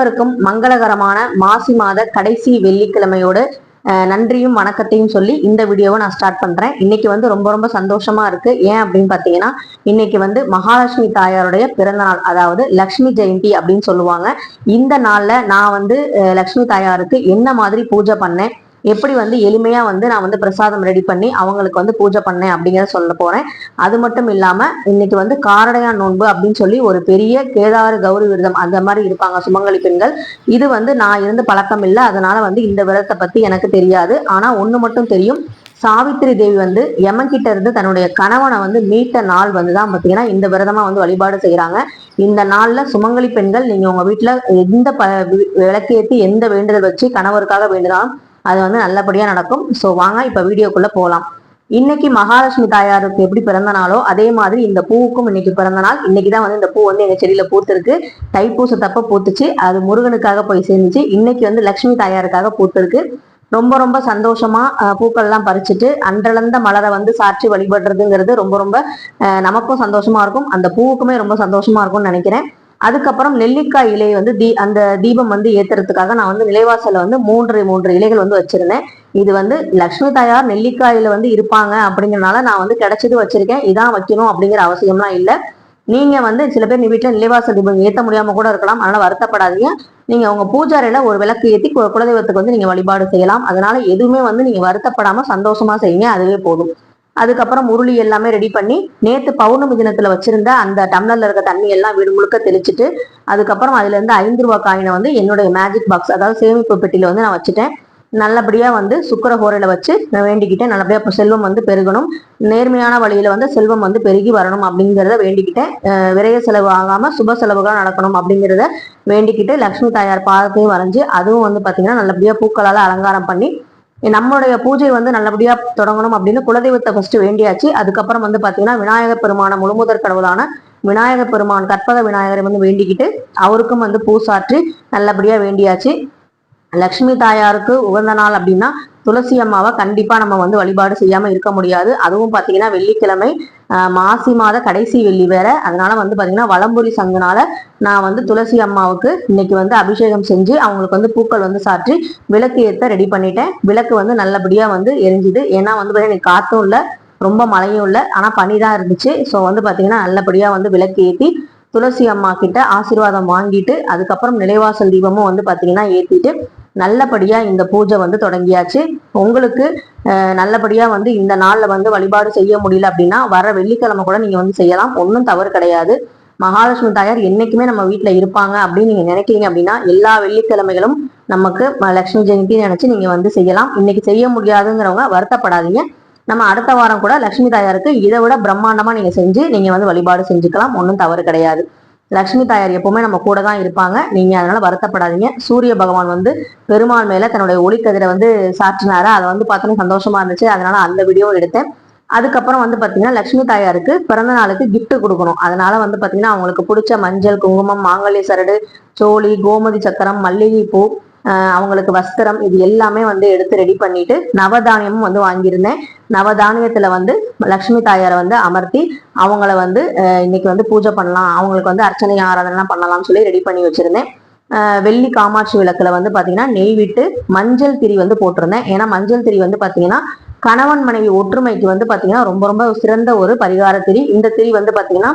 அனைவருக்கும் மங்களகரமான மாசி மாத கடைசி வெள்ளிக்கிழமையோடு நன்றியும் வணக்கத்தையும் சொல்லி இந்த வீடியோவை நான் ஸ்டார்ட் பண்றேன். இன்னைக்கு வந்து ரொம்ப ரொம்ப சந்தோஷமா இருக்கு. ஏன் அப்படின்னு பாத்தீங்கன்னா இன்னைக்கு வந்து மகாலட்சுமி தாயாருடைய பிறந்த நாள் அதாவது லக்ஷ்மி ஜெயந்தி அப்படின்னு சொல்லுவாங்க. இந்த நாள்ல நான் வந்து லக்ஷ்மி தாயாருக்கு என்ன மாதிரி பூஜை பண்ணேன் எப்படி வந்து எளிமையா வந்து நான் வந்து பிரசாதம் ரெடி பண்ணி அவங்களுக்கு வந்து பூஜை பண்ணேன் அப்படிங்கிறத சொல்ல போறேன். அது மட்டும் இல்லாம இன்னைக்கு வந்து காரடையான் நோன்பு அப்படின்னு சொல்லி ஒரு பெரிய கேதார கௌரி விரதம் அந்த மாதிரி இருப்பாங்க சுமங்கலி பெண்கள். இது வந்து நான் இருந்து பழக்கம் இல்லை. அதனால வந்து இந்த விரதத்தை பத்தி எனக்கு தெரியாது. ஆனா ஒண்ணு மட்டும் தெரியும். சாவித்திரி தேவி வந்து யமன் கிட்ட இருந்து தன்னுடைய கணவனை வந்து மீட்ட நாள் வந்து தான் பார்த்தீங்கன்னா இந்த விரதமா வந்து வழிபாடு செய்கிறாங்க இந்த நாள்ல சுமங்கலி பெண்கள் நீங்க உங்க வீட்டுல எந்த ப வி- எந்த வேண்டுதல் வச்சு கணவருக்காக வேண்டுதாலும் அது வந்து நல்லபடியாக நடக்கும். ஸோ வாங்க இப்போ வீடியோக்குள்ளே போகலாம் இன்னைக்கு மகாலட்சுமி தாயாருக்கு எப்படி பிறந்த நாளோ அதே மாதிரி இந்த பூவுக்கும் இன்னைக்கு பிறந்த நாள். இன்னைக்கு தான் வந்து இந்த பூ வந்து எங்க செடியில பூத்திருக்கு. தைப்பூசத்தப்ப பூத்துச்சு. அது முருகனுக்காக போய் சேர்ந்துச்சு இன்னைக்கு வந்து லக்ஷ்மி தாயாருக்காக பூத்திருக்கு. ரொம்ப ரொம்ப சந்தோஷமா பூக்கள்லாம் பறிச்சுட்டு அன்றளந்த மலரை வந்து சாட்சி வழிபடுறதுங்கிறது ரொம்ப ரொம்ப நமக்கும் சந்தோஷமா இருக்கும். அந்த பூவுக்குமே ரொம்ப சந்தோஷமா இருக்கும்னு நினைக்கிறேன். அதுக்கப்புறம் நெல்லிக்காய் இலை வந்து தீ அந்த தீபம் வந்து ஏத்துறதுக்காக நான் வந்து நிலைவாசல வந்து மூன்று மூன்று இலைகள் வந்து வச்சிருந்தேன். இது வந்து லக்ஷ்மி தாயார் நெல்லிக்காயில வந்து இருப்பாங்க அப்படிங்கறனால நான் வந்து கிடைச்சது வச்சிருக்கேன். இதான் வைக்கணும் அப்படிங்கிற அவசியம்லாம் இல்லை. நீங்க வந்து சில பேர் நீ வீட்டுல நிலைவாசல் தீபம் ஏத்த முடியாம கூட இருக்கலாம். அதனால வருத்தப்படாதீங்க. நீங்க உங்க பூஜாரையில ஒரு விளக்கு ஏத்தி கு- குலதெய்வத்துக்கு வந்து நீங்க வழிபாடு செய்யலாம். அதனால எதுவுமே வந்து நீங்க வருத்தப்படாம சந்தோஷமா செய்யுங்க. அதுவே போதும். அதுக்கப்புறம் உருளி எல்லாமே ரெடி பண்ணி நேத்து பௌர்ணமி தினத்துல வச்சிருந்த அந்த டம்ளர்ல இருக்க தண்ணி எல்லாம் வீடு முழுக்க தெளிச்சிட்டு அதுக்கப்புறம் அதுல இருந்து ஐந்து ரூபாய் காயினை வந்து என்னுடைய மேஜிக் பாக்ஸ் அதாவது சேமிப்பு பெட்டியில வந்து நான் வச்சுட்டேன். நல்லபடியா வந்து சுக்கர ஹோரையில வச்சு நான் வேண்டிக்கிட்டேன். நல்லபடியா செல்வம் வந்து பெருகணும். நேர்மையான வழியில வந்து செல்வம் வந்து பெருகி வரணும் அப்படிங்கிறத வேண்டிக்கிட்டேன். விரைய விரய செலவு ஆகாம சுப செலவுகள் நடக்கணும் அப்படிங்கிறத வேண்டிக்கிட்டு லக்ஷ்மி தாயார் பாதத்தையும் வரைஞ்சு அதுவும் வந்து பாத்தீங்கன்னா நல்லபடியா பூக்களால அலங்காரம் பண்ணி நம்மளுடைய பூஜை வந்து நல்லபடியா தொடங்கணும் அப்படின்னு குலதெய்வத்தை ஃபர்ஸ்ட் வேண்டியாச்சு. அதுக்கப்புறம் வந்து பாத்தீங்கன்னா விநாயகர் பெருமான முழுமுதற் கடவுளான விநாயகர் பெருமான் கற்பக விநாயகரை வந்து வேண்டிக்கிட்டு அவருக்கும் வந்து பூசாற்றி நல்லபடியா வேண்டியாச்சு. லக்ஷ்மி தாயாருக்கு உகந்த நாள் அப்படின்னா துளசி அம்மாவை கண்டிப்பா நம்ம வந்து வழிபாடு செய்யாம இருக்க முடியாது. அதுவும் பாத்தீங்கன்னா வெள்ளிக்கிழமை மாசி மாத கடைசி வெள்ளி வேற. அதனால வந்து பாத்தீங்கன்னா வளம்புரி சங்குனால நான் வந்து துளசி அம்மாவுக்கு இன்னைக்கு வந்து அபிஷேகம் செஞ்சு அவங்களுக்கு வந்து பூக்கள் வந்து சாற்றி விளக்கு ஏற்ற ரெடி பண்ணிட்டேன். விளக்கு வந்து நல்லபடியா வந்து எரிஞ்சுது. ஏன்னா வந்து பாத்தீங்கன்னா காத்தும் இல்லை ரொம்ப மழையும் இல்லை. ஆனா பனி தான் இருந்துச்சு. ஸோ வந்து பாத்தீங்கன்னா நல்லபடியா வந்து விளக்கு ஏற்றி துளசி அம்மா கிட்ட ஆசீர்வாதம் வாங்கிட்டு அதுக்கப்புறம் நிலைவாசல் தீபமும் வந்து பாத்தீங்கன்னா ஏற்றிட்டு நல்லபடியாக இந்த பூஜை வந்து தொடங்கியாச்சு. உங்களுக்கு நல்லபடியாக வந்து இந்த நாளில் வந்து வழிபாடு செய்ய முடியல அப்படின்னா வர வெள்ளிக்கிழமை கூட நீங்கள் வந்து செய்யலாம். ஒன்றும் தவறு கிடையாது. மகாலட்சுமி தாயார் என்றைக்குமே நம்ம வீட்டில் இருப்பாங்க அப்படின்னு நீங்கள் நினைக்கிறீங்க அப்படின்னா எல்லா வெள்ளிக்கிழமைகளும் நமக்கு லக்ஷ்மி ஜெயந்தி நினச்சி நீங்கள் வந்து செய்யலாம். இன்னைக்கு செய்ய முடியாதுங்கிறவங்க வருத்தப்படாதீங்க. நம்ம அடுத்த வாரம் கூட லக்ஷ்மி தாயாருக்கு இதை விட பிரம்மாண்டமாக நீங்கள் செஞ்சு நீங்கள் வந்து வழிபாடு செஞ்சுக்கலாம். ஒன்றும் தவறு கிடையாது. லட்சுமி தாயார் எப்பவுமே நம்ம கூட தான் இருப்பாங்க. நீங்க அதனால வருத்தப்படாதீங்க. சூரிய பகவான் வந்து பெருமாள் மேல தன்னுடைய ஒளிக்கதிரை வந்து சாற்றினாரு. அதை வந்து பார்த்தோன்னா சந்தோஷமா இருந்துச்சு. அதனால அந்த வீடியோ எடுத்தேன். அதுக்கப்புறம் வந்து பாத்தீங்கன்னா லக்ஷ்மி தாயாருக்கு பிறந்த நாளுக்கு கிஃப்ட் கொடுக்கணும். அதனால வந்து பாத்தீங்கன்னா அவங்களுக்கு பிடிச்ச மஞ்சள் குங்குமம் மாங்கல்ய சரடு சோழி கோமதி சக்கரம் மல்லிகை பூ அவங்களுக்கு வஸ்திரம் இது எல்லாமே வந்து எடுத்து ரெடி பண்ணிட்டு நவதானியமும் வந்து வாங்கியிருந்தேன். நவதானியத்துல வந்து லக்ஷ்மி தாயாரை வந்து அமர்த்தி அவங்கள வந்து இன்னைக்கு வந்து பூஜை பண்ணலாம் அவங்களுக்கு வந்து அர்ச்சனை ஆராதனைலாம் பண்ணலாம்னு சொல்லி ரெடி பண்ணி வச்சிருந்தேன். வெள்ளி காமாட்சி விளக்குல வந்து பாத்தீங்கன்னா நெய் விட்டு மஞ்சள் திரி வந்து போட்டிருந்தேன். ஏன்னா மஞ்சள் திரி வந்து பாத்தீங்கன்னா கணவன் மனைவி ஒற்றுமைக்கு வந்து பாத்தீங்கன்னா ரொம்ப ரொம்ப சிறந்த ஒரு பரிகார திரி. இந்த திரி வந்து பாத்தீங்கன்னா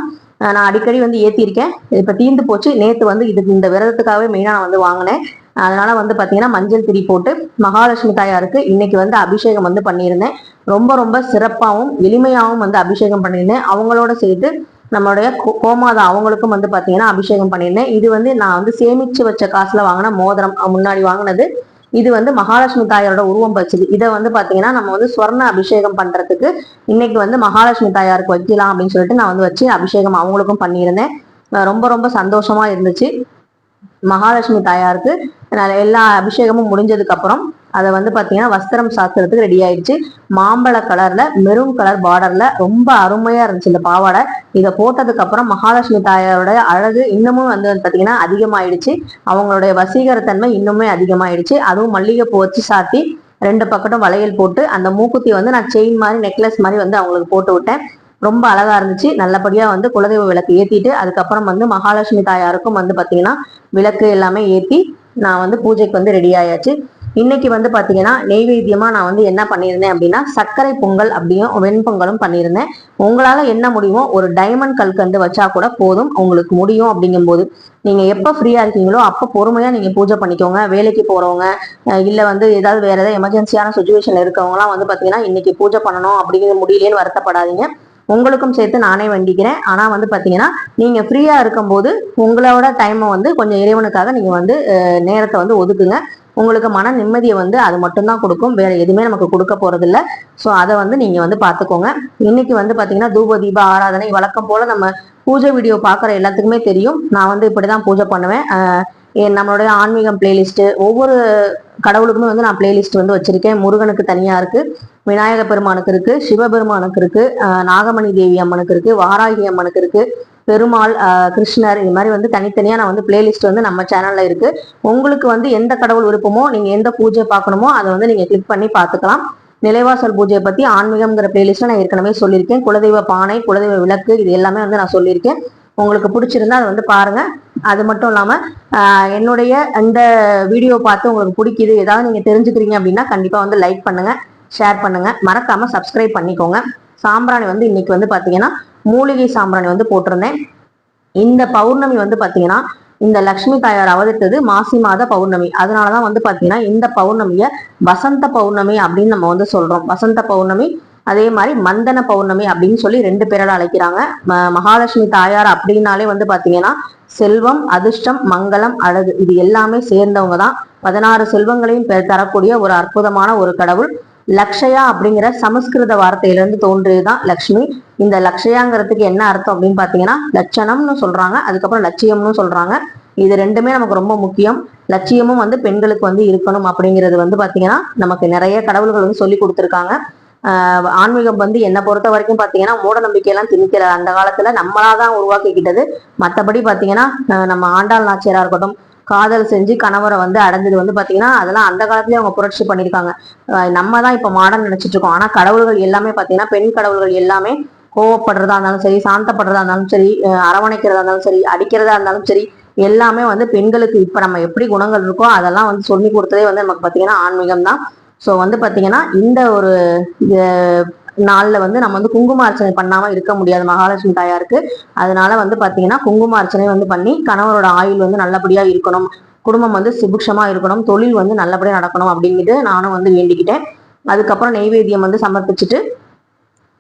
நான் அடிக்கடி வந்து ஏத்தியிருக்கேன். இப்ப தீர்ந்து போச்சு. நேத்து வந்து இதுக்கு இந்த விரதத்துக்காகவே மெயினா நான் வந்து வாங்கினேன். அதனால வந்து பார்த்தீங்கன்னா மஞ்சள் திரி போட்டு மகாலட்சுமி தாயாருக்கு இன்னைக்கு வந்து அபிஷேகம் வந்து பண்ணியிருந்தேன். ரொம்ப ரொம்ப சிறப்பாகவும் எளிமையாகவும் வந்து அபிஷேகம் பண்ணியிருந்தேன். அவங்களோட சேர்த்து நம்மளுடைய கோ- கோமாதா அவங்களுக்கும் வந்து பார்த்தீங்கன்னா அபிஷேகம் பண்ணியிருந்தேன். இது வந்து நான் வந்து சேமிச்சு வச்ச காசுல வாங்கின மோதிரம் முன்னாடி வாங்கினது. இது வந்து மகாலட்சுமி தாயாரோட உருவம் வச்சது இதை வந்து பார்த்தீங்கன்னா நம்ம வந்து ஸ்வர்ண அபிஷேகம் பண்றதுக்கு இன்னைக்கு வந்து மகாலட்சுமி தாயாருக்கு வைக்கலாம் அப்படின்னு சொல்லிட்டு நான் வந்து வச்சு அபிஷேகம் அவங்களுக்கும் பண்ணியிருந்தேன். ரொம்ப ரொம்ப சந்தோஷமா இருந்துச்சு. மகாலட்சுமி தாயாருக்கு எல்லா அபிஷேகமும் முடிஞ்சதுக்கு அப்புறம் அதை வந்து பாத்தீங்கன்னா வஸ்திரம் சாத்துறதுக்கு ரெடி ஆயிடுச்சு. மாம்பழ கலர்ல மெரூன் கலர் பார்டர்ல ரொம்ப அருமையா இருந்துச்சு இந்த பாவாடை. இதை போட்டதுக்கு அப்புறம் மகாலட்சுமி தாயாரோட அழகு இன்னமும் வந்து பாத்தீங்கன்னா அதிகமாயிடுச்சு. அவங்களுடைய வசீகரத்தன்மை இன்னுமே அதிகமாயிடுச்சு. அதுவும் மல்லிகைப்பூ வச்சு சாத்தி ரெண்டு பக்கட்டும் வளையல் போட்டு அந்த மூக்குத்தி வந்து நான் செயின் மாதிரி நெக்லஸ் மாதிரி வந்து அவங்களுக்கு போட்டு விட்டேன். ரொம்ப அழகா இருந்துச்சு. நல்லபடியா வந்து குலதெய்வ விளக்கு ஏத்திட்டு அதுக்கப்புறம் வந்து மகாலட்சுமி தாயாருக்கும் வந்து பாத்தீங்கன்னா விளக்கு எல்லாமே ஏத்தி நான் வந்து பூஜைக்கு வந்து ரெடி ஆயாச்சு. இன்னைக்கு வந்து பாத்தீங்கன்னா நெய்வேத்தியமா நான் வந்து என்ன பண்ணியிருந்தேன் அப்படின்னா சர்க்கரை பொங்கல் அப்படியும் வெண்பொங்கலும் பண்ணியிருந்தேன். உங்களால என்ன முடியுமோ ஒரு டைமண்ட் கல்கண்டு வச்சா கூட போதும். உங்களுக்கு முடியும் அப்படிங்கும்போது நீங்க எப்ப ஃப்ரீயா இருக்கீங்களோ அப்ப பொறுமையா நீங்க பூஜை பண்ணிக்கோங்க. வேலைக்கு போறவங்க இல்ல வந்து ஏதாவது வேற ஏதாவது எமர்ஜென்சியான சுச்சுவேஷன்ல இருக்கவங்கலாம் வந்து பாத்தீங்கன்னா இன்னைக்கு பூஜை பண்ணணும் அப்படிங்கிறது முடியலேன்னு வருத்தப்படாதீங்க. உங்களுக்கும் சேர்த்து நானே வேண்டிக்கிறேன் ஆனால் வந்து பார்த்தீங்கன்னா நீங்கள் ஃப்ரீயாக இருக்கும்போது உங்களோட டைமை வந்து கொஞ்சம் இறைவனுக்காக நீங்கள் வந்து நேரத்தை வந்து ஒதுக்குங்க. உங்களுக்கு மன நிம்மதியை வந்து அது மட்டும்தான் கொடுக்கும். வேற எதுவுமே நமக்கு கொடுக்க போகிறதில்ல ஸோ அதை வந்து நீங்க வந்து பார்த்துக்கோங்க இன்னைக்கு வந்து பாத்தீங்கன்னா தூப தீப ஆராதனை வழக்கம் போல நம்ம பூஜை வீடியோ பார்க்குற எல்லாத்துக்குமே தெரியும். நான் வந்து இப்படிதான் பூஜை பண்ணுவேன். நம்மளுடைய ஆன்மீகம் பிளேலிஸ்ட்டு ஒவ்வொரு கடவுளுக்குமே வந்து நான் பிளேலிஸ்ட் வந்து வச்சிருக்கேன். முருகனுக்கு தனியா இருக்கு. விநாயக பெருமானுக்கு இருக்கு சிவபெருமானுக்கு இருக்கு நாகமணி தேவி அம்மனுக்கு இருக்கு வாராகி அம்மனுக்கு இருக்கு பெருமாள் கிருஷ்ணர் இது மாதிரி வந்து தனித்தனியாக நான் வந்து பிளேலிஸ்ட் வந்து நம்ம சேனலில் இருக்கு. உங்களுக்கு வந்து எந்த கடவுள் விருப்பமோ நீங்கள் எந்த பூஜை பார்க்கணுமோ அதை வந்து நீங்கள் கிளிக் பண்ணி பார்த்துக்கலாம். நிலைவாசல் பூஜையை பற்றி ஆன்மீகம்ங்கிற பிளேலிஸ்ட்ல நான் ஏற்கனவே சொல்லியிருக்கேன். குலதெய்வ பானை குலதெய்வ விளக்கு இது எல்லாமே வந்து நான் சொல்லியிருக்கேன். உங்களுக்கு பிடிச்சிருந்தா அதை வந்து பாருங்க. அது மட்டும் இல்லாமல் என்னுடைய இந்த வீடியோ பார்த்து உங்களுக்கு பிடிக்குது ஏதாவது நீங்கள் தெரிஞ்சுக்கிறீங்க அப்படின்னா கண்டிப்பாக வந்து லைக் பண்ணுங்கள் ஷேர் பண்ணுங்க. மறக்காம சப்ஸ்கிரைப் பண்ணிக்கோங்க. சாம்பிராணி வந்து இன்னைக்கு வந்து பாத்தீங்கன்னா மூலிகை சாம்பிராணி வந்து போட்டிருந்தேன். இந்த பௌர்ணமி வந்து பாத்தீங்கன்னா இந்த லக்ஷ்மி தாயார் அவதரித்தது மாசி மாத பௌர்ணமி. அதனாலதான் வந்து பாத்தீங்கன்னா இந்த பௌர்ணமிய வசந்த பௌர்ணமி அப்படின்னு நம்ம வந்து சொல்றோம். வசந்த பௌர்ணமி அதே மாதிரி மந்தன பௌர்ணமி அப்படின்னு சொல்லி ரெண்டு பேரால் அழைக்கிறாங்க. மகாலட்சுமி தாயார் அப்படின்னாலே வந்து பாத்தீங்கன்னா செல்வம் அதிர்ஷ்டம் மங்களம் அழகு. இது எல்லாமே சேர்ந்தவங்க தான் பதினாறு செல்வங்களையும் பெ- தரக்கூடிய ஒரு அற்புதமான ஒரு கடவுள். லக்ஷயா அப்படிங்கிற சமஸ்கிருத வார்த்தையிலிருந்து தோன்றியதுதான் லக்ஷ்மி. இந்த லக்ஷயாங்கிறதுக்கு என்ன அர்த்தம் அப்படின்னு பாத்தீங்கன்னா லட்சணம்னு சொல்றாங்க அதுக்கப்புறம் லட்சியம்னு சொல்றாங்க. இது ரெண்டுமே நமக்கு ரொம்ப முக்கியம். லட்சியமும் வந்து பெண்களுக்கு வந்து இருக்கணும் அப்படிங்கிறது வந்து பாத்தீங்கன்னா நமக்கு நிறைய கடவுள்கள் வந்து சொல்லி கொடுத்துருக்காங்க. ஆஹ் ஆன்மீகம் வந்து என்னை பொறுத்த வரைக்கும் பாத்தீங்கன்னா மூட நம்பிக்கையெல்லாம் திணிக்கல. அந்த காலத்துல நம்மளாதான் உருவாக்கிக்கிட்டது. மத்தபடி பாத்தீங்கன்னா நம்ம ஆண்டாள் நாச்சியாரா இருக்கட்டும் காதல் செஞ்சு கணவரை வந்து அடைஞ்சது வந்து பார்த்தீங்கன்னா அதெல்லாம் அந்த காலத்துலேயே அவங்க புரட்சி பண்ணியிருக்காங்க. நம்ம தான் இப்போ மாடர்ன் நினச்சிட்டு இருக்கோம். ஆனால் கடவுள்கள் எல்லாமே பார்த்தீங்கன்னா பெண் கடவுள்கள் எல்லாமே கோவப்படுறதா இருந்தாலும் சரி சாந்தப்படுறதா இருந்தாலும் சரி அரவணைக்கிறதா இருந்தாலும் சரி அடிக்கிறதா இருந்தாலும் சரி எல்லாமே வந்து பெண்களுக்கு இப்போ நம்ம எப்படி குணங்கள் இருக்கோ அதெல்லாம் வந்து சொல்லி கொடுத்ததே வந்து நமக்கு பார்த்தீங்கன்னா ஆன்மீகம் தான் ஸோ வந்து பார்த்தீங்கன்னா இந்த ஒரு நாள்ல வந்து நம்ம வந்து குங்கும அர்ச்சனை பண்ணாம இருக்க முடியாது. மகாலட்சுமி தாயாருக்கு. அதனால வந்து பாத்தீங்கன்னா குங்கும அர்ச்சனை வந்து பண்ணி கணவரோட ஆயுள் வந்து நல்லபடியா இருக்கணும். குடும்பம் வந்து சுபிக்ஷமாக இருக்கணும். தொழில் வந்து நல்லபடியா நடக்கணும் அப்படிங்கிறது நானும் வந்து வேண்டிக்கிட்டேன். அதுக்கப்புறம் நெய்வேத்தியம் வந்து சமர்ப்பிச்சுட்டு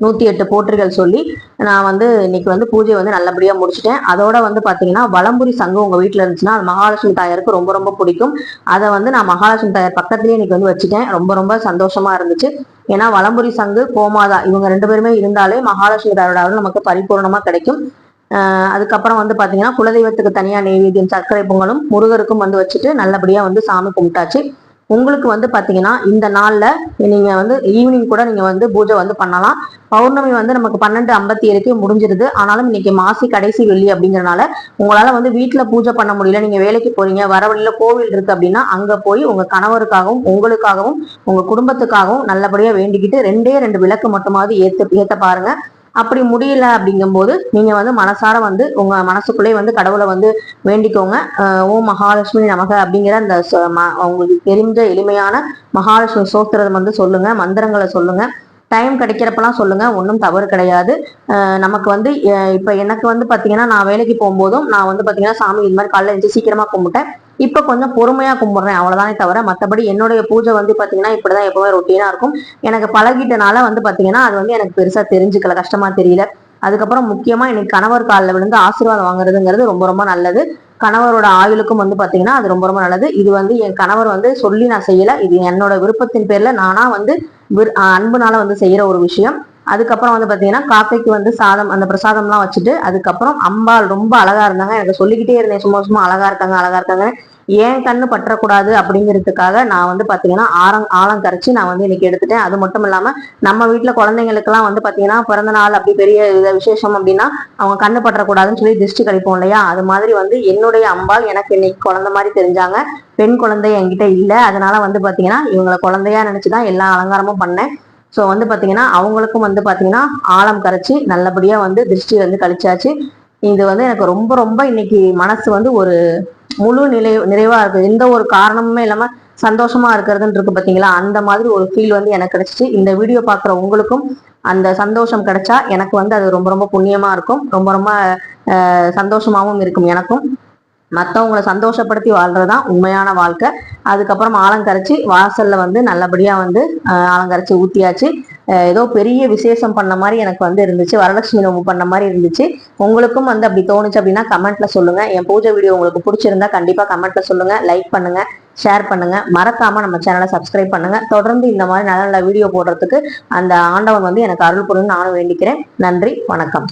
நூற்றி எட்டு போற்றுகள் சொல்லி நான் வந்து இன்னைக்கு வந்து பூஜை வந்து நல்லபடியாக முடிச்சிட்டேன். அதோட வந்து பார்த்தீங்கன்னா வளம்புரி சங்கு உங்கள் வீட்டில் இருந்துச்சுன்னா அது மகாலட்சுமி தாயாருக்கு ரொம்ப ரொம்ப பிடிக்கும். அதை வந்து நான் மகாலட்சுமி தாயார் பக்கத்துலேயே இன்னைக்கு வந்து வச்சுட்டேன். ரொம்ப ரொம்ப சந்தோஷமாக இருந்துச்சு. ஏன்னா வலம்புரி சங்கு கோமாதா இவங்க ரெண்டு பேருமே இருந்தாலே மகாலட்சுமி தாயோட அருள் நமக்கு பரிபூர்ணமாக கிடைக்கும். அதுக்கப்புறம் வந்து பார்த்தீங்கன்னா குலதெய்வத்துக்கு தனியாக நெய்வேத்தியம் சர்க்கரை பொங்கலும் முருகருக்கும் வந்து வச்சுட்டு நல்லபடியாக வந்து சாமி கும்பிட்டாச்சு. உங்களுக்கு வந்து பார்த்தீங்கன்னா இந்த நாளில் நீங்கள் வந்து ஈவினிங் கூட நீங்கள் வந்து பூஜை வந்து பண்ணலாம். பௌர்ணமி வந்து நமக்கு பன்னெண்டு ஐம்பத்தி ஏழுக்கு முடிஞ்சிருது. ஆனாலும் இன்னைக்கு மாசி கடைசி வெள்ளி அப்படிங்கிறனால உங்களால் வந்து வீட்டில் பூஜை பண்ண முடியல. நீங்கள் வேலைக்கு போறீங்க வர வழியில் கோவில் இருக்கு அப்படின்னா அங்கே போய் உங்கள் கணவருக்காகவும் உங்களுக்காகவும் உங்கள் குடும்பத்துக்காகவும் நல்லபடியாக வேண்டிக்கிட்டு ரெண்டே ரெண்டு விளக்கு மட்டுமாவது ஏற்று ஏற்ற பாருங்க. அப்படி முடியல அப்படிங்கும்போது நீங்க வந்து மனசார வந்து உங்க மனசுக்குள்ளே வந்து கடவுளை வந்து வேண்டிக்கோங்க. ஓ மகாலட்சுமி நமக அப்படிங்கிற அந்த ம- உங்களுக்கு தெரிஞ்ச எளிமையான மகாலட்சுமி சோத்திரம் வந்து சொல்லுங்க மந்திரங்களை சொல்லுங்க. டைம் கிடைக்கிறப்பெல்லாம் சொல்லுங்க ஒன்றும் தவறு கிடையாது. நமக்கு வந்து இப்போ எனக்கு வந்து பார்த்தீங்கன்னா நான் வேலைக்கு போகும்போதும் நான் வந்து பார்த்தீங்கன்னா சாமி இது மாதிரி காலையில் எழுந்து சீக்கிரமாக கும்பிட்டேன். இப்ப கொஞ்சம் பொறுமையா கும்பிடுறேன் அவ்வளவுதானே தவிர மத்தபடி என்னுடைய பூஜை வந்து பாத்தீங்கன்னா இப்படிதான் எப்பவுமே ரொட்டீனா இருக்கும். எனக்கு பழகிட்டனால வந்து பாத்தீங்கன்னா அது வந்து எனக்கு பெருசா தெரிஞ்சுக்கல கஷ்டமா தெரியல. அதுக்கப்புறம் முக்கியமா எனக்கு கணவர் காலில் விழுந்து ஆசீர்வாதம் வாங்குறதுங்கிறது ரொம்ப ரொம்ப நல்லது. கணவரோட ஆயுளுக்கும் வந்து பாத்தீங்கன்னா அது ரொம்ப ரொம்ப நல்லது. இது வந்து என் கணவர் வந்து சொல்லி நான் செய்யல. இது என்னோட விருப்பத்தின் பேர்ல நானா வந்து விரு- அன்புனால வந்து செய்யற ஒரு விஷயம். அதுக்கப்புறம் வந்து பார்த்தீங்கன்னா காக்கைக்கு வந்து சாதம் அந்த பிரசாதம்லாம் வச்சுட்டு அதுக்கப்புறம் அம்பாள் ரொம்ப அழகா இருந்தாங்க. எனக்கு சொல்லிக்கிட்டே இருந்தேன் சும்மா சும்மா அழகா இருக்காங்க அழகா இருக்காங்க ஏன் கண்ணு பற்றக்கூடாது அப்படிங்கிறதுக்காக நான் வந்து பார்த்தீங்கன்னா ஆரம் ஆழம் கரைச்சி நான் வந்து இன்னைக்கு எடுத்துட்டேன். அது மட்டும் இல்லாமல் நம்ம வீட்டில் குழந்தைங்களுக்குலாம் வந்து பார்த்தீங்கன்னா பிறந்த நாள் அப்படி பெரிய விசேஷம் அப்படின்னா அவங்க கண்ணு பற்றக்கூடாதுன்னு சொல்லி திருஷ்டி கழிப்போம் இல்லையா? அது மாதிரி வந்து என்னுடைய அம்பாள் எனக்கு இன்னைக்கு குழந்த மாதிரி தெரிஞ்சாங்க. பெண் குழந்தை என்கிட்ட இல்லை. அதனால வந்து பார்த்தீங்கன்னா இவங்களை குழந்தையா நினைச்சுதான் எல்லா அலங்காரமும் பண்ணேன். ஸோ வந்து பார்த்தீங்கன்னா அவங்களுக்கும் வந்து பார்த்தீங்கன்னா ஆழம் கரைச்சி நல்லபடியாக வந்து திருஷ்டி வந்து கழிச்சாச்சு. இது வந்து எனக்கு ரொம்ப ரொம்ப இன்னைக்கு மனசு வந்து ஒரு முழு நிலை நிறைவாக இருக்கு. எந்த ஒரு காரணமுமே இல்லாமல் சந்தோஷமா இருக்கிறதுன்னு இருக்கு பார்த்தீங்களா அந்த மாதிரி ஒரு ஃபீல் வந்து எனக்கு கிடைச்சிச்சு. இந்த வீடியோ பார்க்குற உங்களுக்கும் அந்த சந்தோஷம் கிடைச்சா எனக்கு வந்து அது ரொம்ப ரொம்ப புண்ணியமா இருக்கும். ரொம்ப ரொம்ப சந்தோஷமாகவும் இருக்கும் எனக்கும். மற்றவங்களை சந்தோஷப்படுத்தி வாழ்றதுதான் உண்மையான வாழ்க்கை. அதுக்கப்புறம் ஆலங்கரைச்சி வாசல்ல வந்து நல்லபடியா வந்து ஆலங்கரைச்சி ஊத்தியாச்சு. ஏதோ பெரிய விசேஷம் பண்ண மாதிரி எனக்கு வந்து இருந்துச்சு. வரலட்சுமி நோம்பு பண்ண மாதிரி இருந்துச்சு. உங்களுக்கும் வந்து அப்படி தோணுச்சு அப்படின்னா கமெண்ட்ல சொல்லுங்க. என் பூஜை வீடியோ உங்களுக்கு பிடிச்சிருந்தா கண்டிப்பா கமெண்ட்ல சொல்லுங்க. லைக் பண்ணுங்க ஷேர் பண்ணுங்க. மறக்காம நம்ம சேனலை சப்ஸ்கிரைப் பண்ணுங்க. தொடர்ந்து இந்த மாதிரி நல்ல நல்ல வீடியோ போடுறதுக்கு அந்த ஆண்டவன் வந்து எனக்கு அருள் புரியும் நானும் வேண்டிக்கிறேன். நன்றி வணக்கம்.